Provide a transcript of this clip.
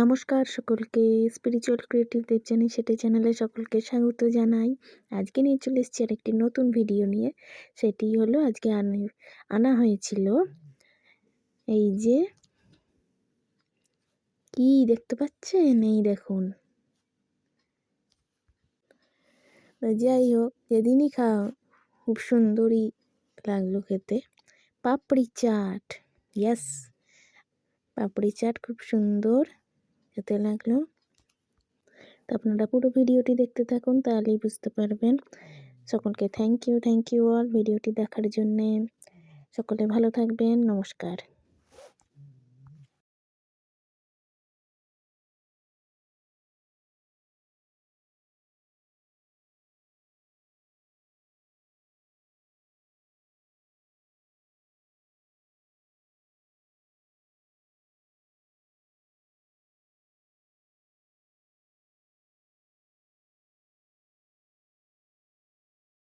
নমস্কার সকলকে spiritual creative Debjani সেটাই চ্যানেলে সকলকে স্বাগত জানাই। আজকে নিয়ে চলে এসেছি আর একটি নতুন ভিডিও নিয়ে, সেটি হলো আজকে আনা হয়েছিল। এই যে, কি দেখতে পাচ্ছেন? এই দেখুন। যাই হোক, যেদিনই খাও, খুব সুন্দরই লাগল খেতে। পাপড়ি চাট ইয়াস পাপড়ি চাট খুব সুন্দর। খেতে লাগল। তো আপনারা পুরো ভিডিওটি দেখতে থাকুন, তাহলেই বুঝতে পারবেন। সকলকে thank you thank you all ভিডিওটি দেখার জন্যে। সকলে ভালো থাকবেন, নমস্কার।